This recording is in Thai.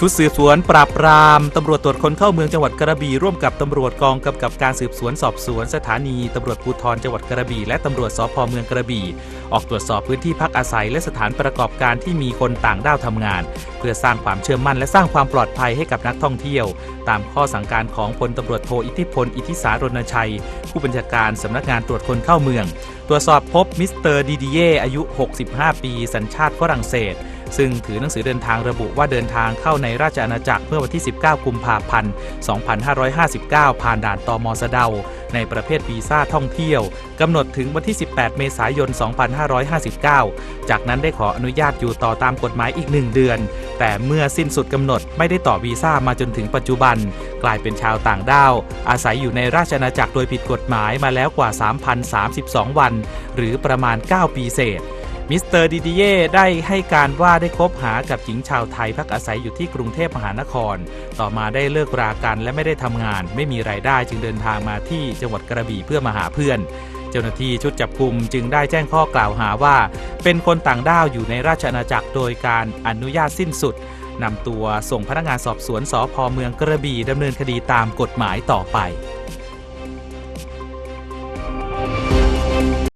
ชุดสืบสวนปราบปรามตำรวจตรวจคนเข้าเมืองจังหวัดกระบี่ร่วมกับตำรวจกองกำกับการสืบสวนสอบสวนสถานีตำรวจภูธรจังหวัดกระบี่และตำรวจสพเมืองกระบี่ ออกตรวจสอบพื้นที่พักอาศัย และสถานประกอบการที่มีคนต่างด้าวทำงาน เพื่อสร้างความเชื่อมั่นและสร้างความปลอดภัยให้กับนักท่องเที่ยว ตามข้อสั่งการของพลตำรวจโทอิทธิพลอิทธิสารณชัย ผู้บัญชาการสำนักงานตรวจคนเข้าเมือง ตรวจสอบพบมิสเตอร์ดีดีเยอายุ 65 ปี สัญชาติฝรั่งเศส ซึ่งถือหนังสือเดินทางระบุว่าเดินทางเข้าในราชอาณาจักรเมื่อวันที่ 19 กุมภาพันธ์ 2559 ผ่านด่านตอมสะเดา ในประเภทวีซ่าท่องเที่ยวกำหนดถึงวันที่ 18 เมษายน 2559 จากนั้นได้ขออนุญาตอยู่ต่อตามกฎหมายอีก 1 เดือน แต่เมื่อสิ้นสุดกำหนดไม่ได้ต่อวีซ่ามาจนถึงปัจจุบัน กลายเป็นชาวต่างด้าว อาศัยอยู่ในราชอาณาจักรโดยผิดกฎหมายมาแล้วกว่า 3,032 วัน หรือประมาณ 9 ปีเศษ มิสเตอร์ดิดิเย่ได้ให้การว่าได้คบหากับหญิงชาวไทยพักอาศัยอยู่ที่กรุงเทพมหานคร ต่อมาได้เลิกรากันและไม่ได้ทำงาน ไม่มีรายได้จึงเดินทางมาที่จังหวัดกระบี่เพื่อมาหาเพื่อน เจ้าหน้าที่ชุดจับกลุ่มจึงได้แจ้งข้อกล่าวหาว่า เป็นคนต่างด้าวอยู่ในราชอาณาจักรโดยการอนุญาตสิ้นสุดนำตัวส่งพนักงานสอบสวนสพเมืองกระบี่ดำเนินคดีตามกฎหมายต่อไป